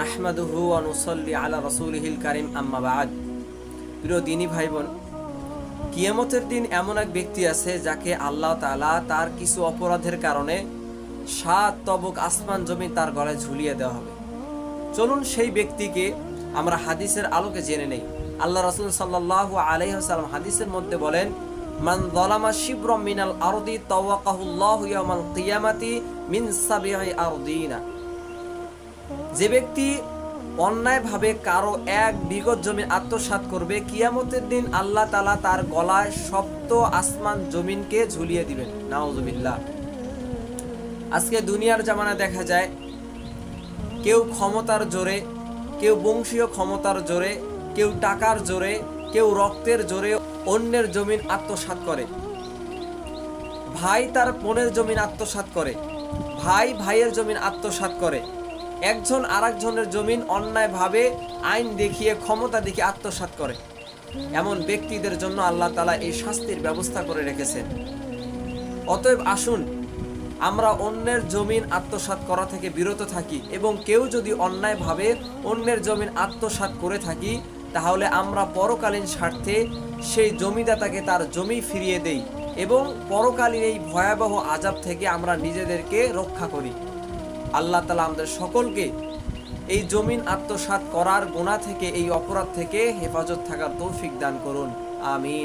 নাহমাদুহু অনুসল্লি আলা রসুলহিল কারিম, আম্মা বাদ। প্রিয় দিনী ভাই বোন কিয়ামতের দিন এমন এক ব্যক্তি আছে যাকে আল্লাহ তাআলা তার কিছু অপরাধের কারণে সাত তবক আসমান জমি তার গলায় ঝুলিয়ে দেওয়া হবে। চলুন সেই ব্যক্তিকে আমরা হাদিসের আলোকে জেনে নেই। আল্লাহ রসুল সাল্লাল্লাহু আলাইহি ওয়াসাল্লাম হাদিসের মধ্যে বলেন, মান যালামা শিবরাম মিনাল আরদি তাওয়াকাহুল্লাহু ইয়াওমাল কিয়ামাতি মিন সাবি'i আরদিনা। যে ব্যক্তি অন্যায়ভাবে কারও এক বিগত জমি আত্মসাৎ করবে, কিয়ামতের দিন আল্লাহ তালা তার গলায় সপ্ত আসমান জমিনকে ঝুলিয়ে দিবেন। নাউজুবিল্লাহ। আজকে দুনিয়ার জামানা দেখা যায়, কেউ ক্ষমতার জোরে, কেউ বংশীয় ক্ষমতার জোরে, কেউ টাকার জোরে, কেউ রক্তের জোরে অন্যের জমিন আত্মসাৎ করে। ভাই তার বোনের জমিন আত্মসাৎ করে। ভাই ভাইয়ের জমিন আত্মসাৎ করে। একজন আরেকজনের জমিন অন্যায়ভাবে আইন দেখিয়ে, ক্ষমতা দেখিয়ে আত্মসাৎ করে। এমন ব্যক্তিদের জন্য আল্লাহ তালা এই শাস্তির ব্যবস্থা করে রেখেছেন। অতএব আসুন, আমরা অন্যের জমিন আত্মসাৎ করা থেকে বিরত থাকি এবং কেউ যদি অন্যায়ভাবে অন্যের জমিন আত্মসাৎ করে থাকি, তাহলে আমরা পরকালীন স্বার্থে সেই জমিদাতাকে তার জমি ফিরিয়ে দেই এবং পরকালীন এই ভয়াবহ আজাব থেকে আমরা নিজেদেরকে রক্ষা করি। আল্লাহ তালা আমাদের সকলকে এই জমিন আত্মসাত করার গোনা থেকে, এই অপরাধ থেকে হেফাজত থাকার তৌফিক দান করুন। আমিন।